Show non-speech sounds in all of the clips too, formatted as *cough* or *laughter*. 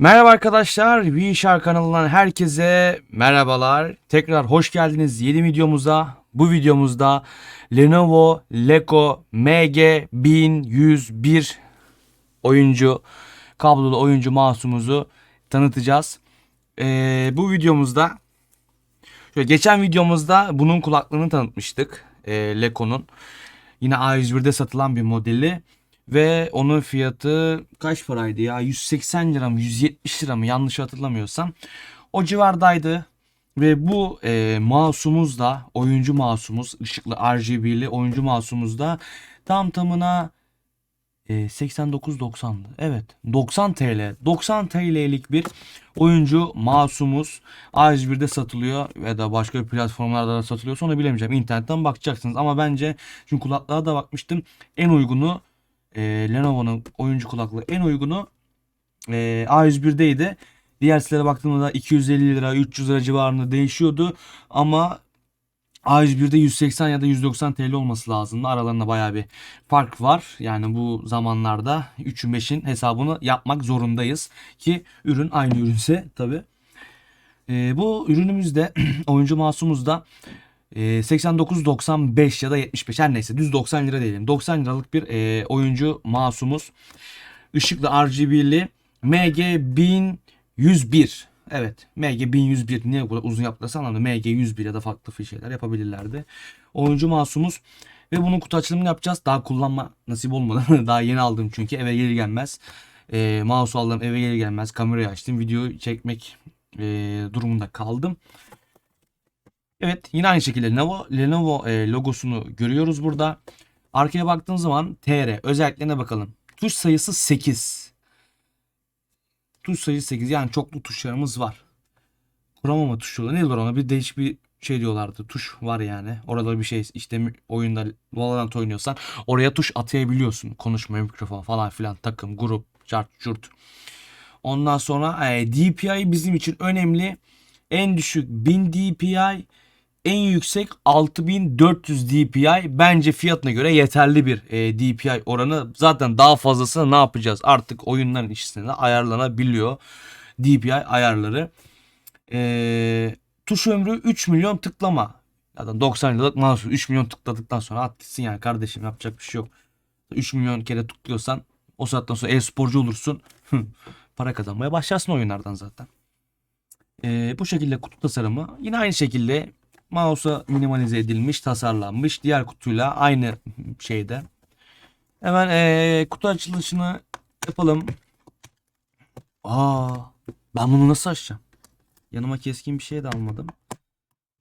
Merhaba arkadaşlar, Wishar kanalından herkese merhabalar. Tekrar hoş geldiniz yeni videomuza. Bu videomuzda Lenovo Lego MG1101 oyuncu, kablolu oyuncu mouse'umuzu tanıtacağız. Ee, bu videomuzda şöyle geçen videomuzda bunun kulaklığını tanıtmıştık. Ee, Leco'nun. Yine A101'de satılan bir modeli. Ve onun fiyatı kaç paraydı ya? 180 lira mı 170 lira mı yanlış hatırlamıyorsam. O civardaydı. Ve bu e, mouse'umuz da oyuncu mouse'umuz ışıklı RGB'li oyuncu mouse'umuz da tam tamına e, 89.90'dı. Evet 90 TL. 90 TL'lik bir oyuncu mouse'umuz A101'de satılıyor ya da başka bir platformlarda da satılıyorsa onu bilemeyeceğim. İnternetten bakacaksınız ama bence çünkü kulaklığa da bakmıştım. En uygunu e, Lenovo'nun oyuncu kulaklığı en uygunu e, A101'deydi. Diğer sitelere baktığımda 250 lira 300 lira civarında değişiyordu ama A101'de 180 ya da 190 TL olması lazımdı. Aralarında baya bir fark var. Yani bu zamanlarda 3'ün 5'in hesabını yapmak zorundayız. Ki ürün aynı ürünse tabi. Ee, bu ürünümüzde *clears throat* oyuncu masumuzda e, 89.95 ya da 75 her neyse düz 90 lira diyelim. 90 liralık bir e, oyuncu masumuz. Işıklı RGB'li MG1101. Evet MG1101 niye bu uzun yaptılarsa anladım. MG101 ya da farklı şeyler yapabilirlerdi. Oyuncu masumuz. Ve bunun kutu açılımını yapacağız. Daha kullanma nasip olmadı. *laughs* Daha yeni aldım çünkü eve gelir gelmez. E, mouse aldım eve gelir gelmez. Kamerayı açtım. Video çekmek e, durumunda kaldım. Evet yine aynı şekilde Lenovo, Lenovo e, logosunu görüyoruz burada. Arkaya baktığımız zaman TR özelliklerine bakalım. Tuş sayısı 8. Tuş sayısı 8 yani çoklu tuşlarımız var. Kuramama tuşu ne diyorlar ona bir değişik bir şey diyorlardı. Tuş var yani. Orada bir şey işte oyunda Valorant oynuyorsan oraya tuş atayabiliyorsun. Konuşma, mikrofon falan filan takım, grup, chart, çurt. Ondan sonra e, DPI bizim için önemli. En düşük 1000 DPI, en yüksek 6400 DPI bence fiyatına göre yeterli bir e, DPI oranı. Zaten daha fazlasını ne yapacağız? Artık oyunların içerisinde ayarlanabiliyor DPI ayarları. E, tuş ömrü 3 milyon tıklama. Zaten 90 liralık mouse 3 milyon tıkladıktan sonra at gitsin yani kardeşim yapacak bir şey yok. 3 milyon kere tıklıyorsan o saatten sonra e-sporcu olursun. Para kazanmaya başlarsın oyunlardan zaten. E, bu şekilde kutu tasarımı. Yine aynı şekilde mouse'a minimalize edilmiş, tasarlanmış. Diğer kutuyla aynı şeyde. Hemen ee, kutu açılışını yapalım. Aa, ben bunu nasıl açacağım? Yanıma keskin bir şey de almadım.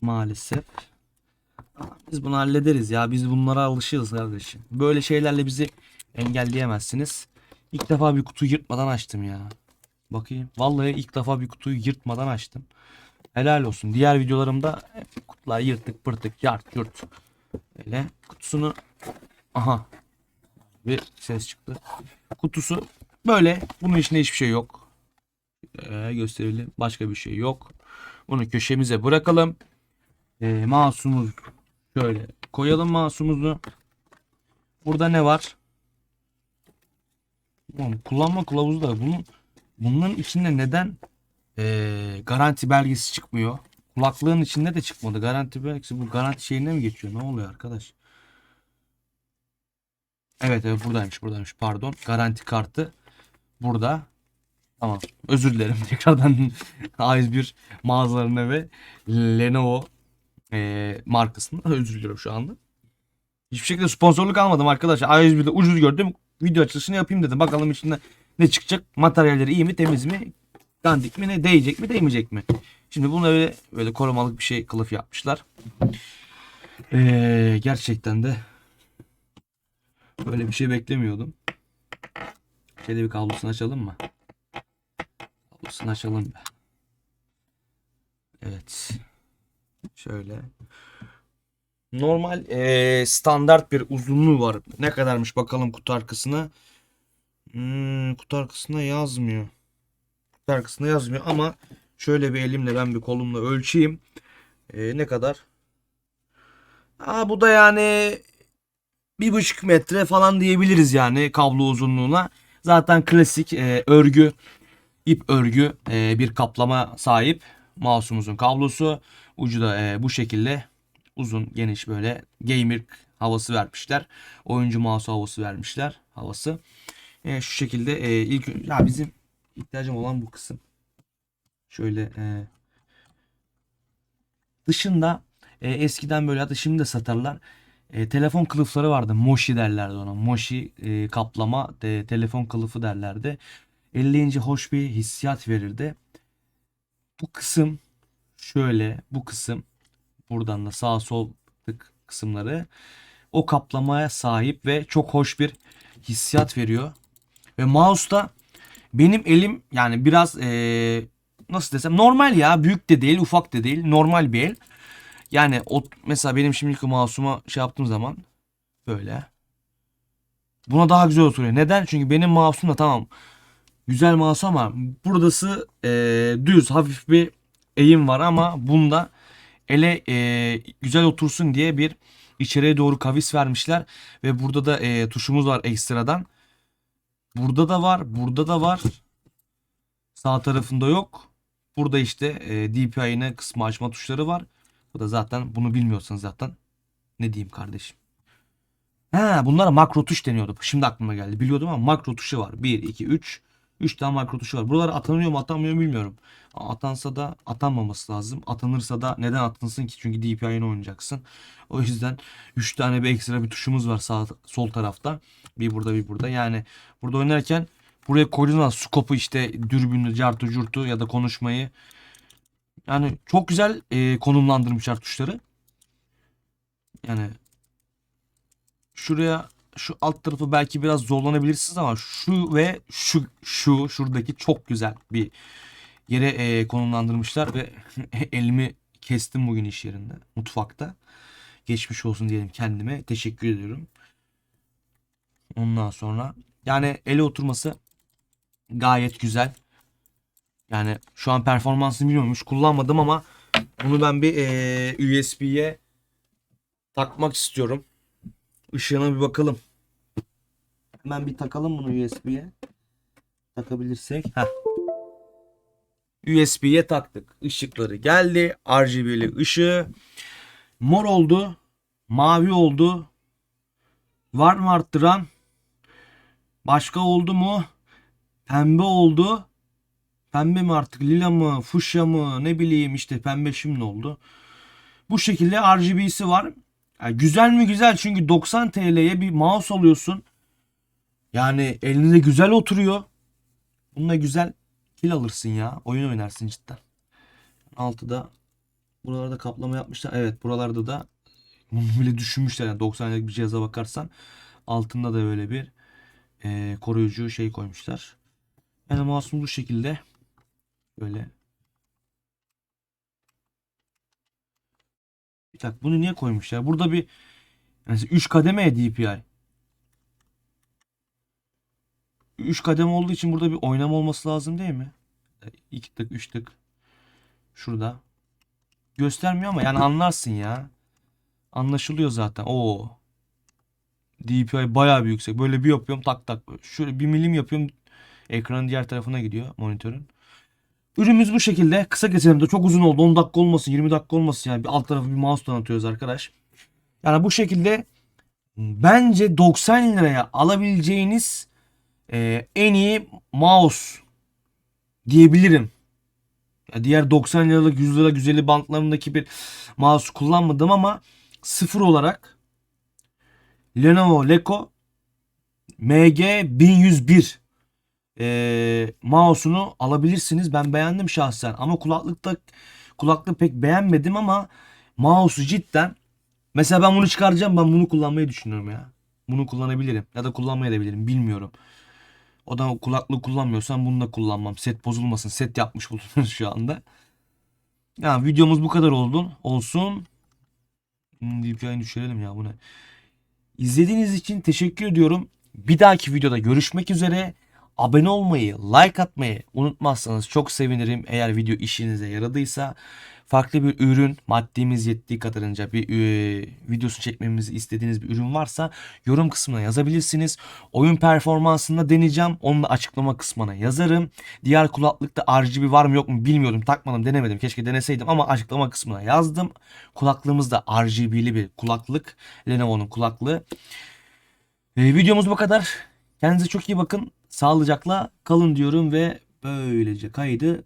Maalesef. Biz bunu hallederiz ya. Biz bunlara alışığız kardeşim. Böyle şeylerle bizi engelleyemezsiniz. İlk defa bir kutuyu yırtmadan açtım ya. Bakayım. Vallahi ilk defa bir kutuyu yırtmadan açtım. Helal olsun. Diğer videolarımda kutular yırtık pırtık yart yurt. Böyle kutusunu aha bir ses çıktı. Kutusu böyle. Bunun içinde hiçbir şey yok. Ee, gösterelim. Başka bir şey yok. Bunu köşemize bırakalım. Ee, mouse'umuz şöyle koyalım mouse'umuzu. Burada ne var? Oğlum, kullanma kılavuzu da bunun bunların içinde neden ee, garanti belgesi çıkmıyor. Kulaklığın içinde de çıkmadı. Garanti belgesi bu garanti şeyine mi geçiyor? Ne oluyor arkadaş? Evet evet buradaymış buradaymış pardon. Garanti kartı burada. Tamam özür dilerim *laughs* tekrardan A101 mağazalarına ve Lenovo e, markasına özür diliyorum şu anda. Hiçbir şekilde sponsorluk almadım arkadaşlar. A101'de ucuz gördüm. Video açılışını yapayım dedim. Bakalım içinde ne çıkacak? Materyalleri iyi mi temiz mi? Dandik mi ne değecek mi değmeyecek mi? Şimdi bunu öyle böyle korumalık bir şey kılıf yapmışlar. Ee, gerçekten de böyle bir şey beklemiyordum. Şöyle bir kablosunu açalım mı? Kablosunu açalım be. Evet. Şöyle. Normal ee, standart bir uzunluğu var. Ne kadarmış bakalım kutu arkasına. Hmm, kutu arkasına yazmıyor arkasında yazmıyor ama şöyle bir elimle ben bir kolumla ölçeyim. Ee, ne kadar? Aa, bu da yani bir buçuk metre falan diyebiliriz yani kablo uzunluğuna. Zaten klasik e, örgü ip örgü e, bir kaplama sahip. Mouse'umuzun kablosu. Ucu da e, bu şekilde uzun geniş böyle gamer havası vermişler. Oyuncu mouse havası vermişler havası. E, şu şekilde e, ilk ya bizim ihtiyacım olan bu kısım. Şöyle e, dışında e, eskiden böyle hatta şimdi de satarlar. E, telefon kılıfları vardı. Moshi derlerdi ona. Moshi e, kaplama e, telefon kılıfı derlerdi. Elleyince hoş bir hissiyat verirdi. Bu kısım şöyle bu kısım buradan da sağ sol tık kısımları o kaplamaya sahip ve çok hoş bir hissiyat veriyor. Ve mouse'da benim elim yani biraz eee, nasıl desem normal ya büyük de değil ufak da değil normal bir el. Yani o, mesela benim şimdiki mouse'uma şey yaptığım zaman böyle. Buna daha güzel oturuyor. Neden? Çünkü benim mouse'um da tamam güzel mouse ama buradası eee, düz hafif bir eğim var ama bunda ele eee, güzel otursun diye bir içeriye doğru kavis vermişler ve burada da eee, tuşumuz var ekstradan. Burada da var, burada da var. Sağ tarafında yok. Burada işte e, DPI'ne kısmı açma tuşları var. Bu da zaten bunu bilmiyorsanız zaten ne diyeyim kardeşim. Ha, bunlara makro tuş deniyordu. Şimdi aklıma geldi. Biliyordum ama makro tuşu var. 1, 2, 3. 3 tane makro tuşu var. Buralar atanıyor mu atanmıyor mu bilmiyorum. Atansa da atanmaması lazım. Atanırsa da neden atansın ki? Çünkü DPI'ne oynayacaksın. O yüzden 3 tane bir ekstra bir tuşumuz var sağ sol tarafta. Bir burada bir burada. Yani burada oynarken buraya koyduğun scope'u işte dürbünü, cartı, curtu ya da konuşmayı yani çok güzel e, konumlandırmışlar tuşları. Yani şuraya şu alt tarafı belki biraz zorlanabilirsiniz ama şu ve şu şu şuradaki çok güzel bir yere e, konumlandırmışlar ve *laughs* elimi kestim bugün iş yerinde mutfakta. Geçmiş olsun diyelim kendime. Teşekkür ediyorum. Ondan sonra yani ele oturması gayet güzel. Yani şu an performansını bilmiyorum hiç kullanmadım ama bunu ben bir eee, USB'ye takmak istiyorum. Işığına bir bakalım. Hemen bir takalım bunu USB'ye. Takabilirsek. Heh. USB'ye taktık. Işıkları geldi. RGB'li ışığı. Mor oldu. Mavi oldu. Var mı arttıran? Başka oldu mu? Pembe oldu. Pembe mi artık lila mı fuşya mı ne bileyim işte pembe şimdi oldu. Bu şekilde RGB'si var. Yani güzel mi güzel çünkü 90 TL'ye bir mouse alıyorsun. Yani elinde güzel oturuyor. Bununla güzel kill alırsın ya. Oyun oynarsın cidden. Altıda buralarda kaplama yapmışlar. Evet buralarda da bunu *laughs* bile düşünmüşler. Yani 90 liralık bir cihaza bakarsan altında da böyle bir e, koruyucu şey koymuşlar. Yani mouse'um bu şekilde. Böyle. Bir dakika bunu niye koymuşlar? Burada bir yani 3 kademe DPI. 3 kademe olduğu için burada bir oynama olması lazım değil mi? 2 tık 3 tık. Şurada. Göstermiyor ama yani anlarsın ya. Anlaşılıyor zaten. Oo. DPI bayağı bir yüksek. Böyle bir yapıyorum tak tak. Şöyle bir milim yapıyorum. Ekranın diğer tarafına gidiyor monitörün. Ürünümüz bu şekilde. Kısa keselim de çok uzun oldu. 10 dakika olmasın 20 dakika olmasın yani. Bir alt tarafı bir mouse tanıtıyoruz arkadaş. Yani bu şekilde bence 90 liraya alabileceğiniz e, en iyi mouse diyebilirim. Ya diğer 90 liralık 100 lira güzeli bantlarındaki bir mouse kullanmadım ama sıfır olarak Lenovo Leco MG 1101 e, mouse'unu alabilirsiniz. Ben beğendim şahsen ama kulaklıkta kulaklığı pek beğenmedim ama mouse'u cidden mesela ben bunu çıkaracağım ben bunu kullanmayı düşünüyorum ya. Bunu kullanabilirim ya da kullanmayabilirim bilmiyorum. O da kulaklığı kullanmıyorsan bunu da kullanmam. Set bozulmasın. Set yapmış bulunuyoruz şu anda. Ya videomuz bu kadar oldu. Olsun. DPI'ni düşürelim ya bu ne. İzlediğiniz için teşekkür ediyorum. Bir dahaki videoda görüşmek üzere. Abone olmayı, like atmayı unutmazsanız çok sevinirim. Eğer video işinize yaradıysa farklı bir ürün, maddemiz yettiği kadarınca bir e, videosu çekmemizi istediğiniz bir ürün varsa yorum kısmına yazabilirsiniz. Oyun performansında deneyeceğim. Onu da açıklama kısmına yazarım. Diğer kulaklıkta RGB var mı yok mu bilmiyorum. Takmadım, denemedim. Keşke deneseydim ama açıklama kısmına yazdım. Kulaklığımız da RGB'li bir kulaklık. Lenovo'nun kulaklığı. E, videomuz bu kadar. Kendinize çok iyi bakın. Sağlıcakla kalın diyorum ve böylece kaydı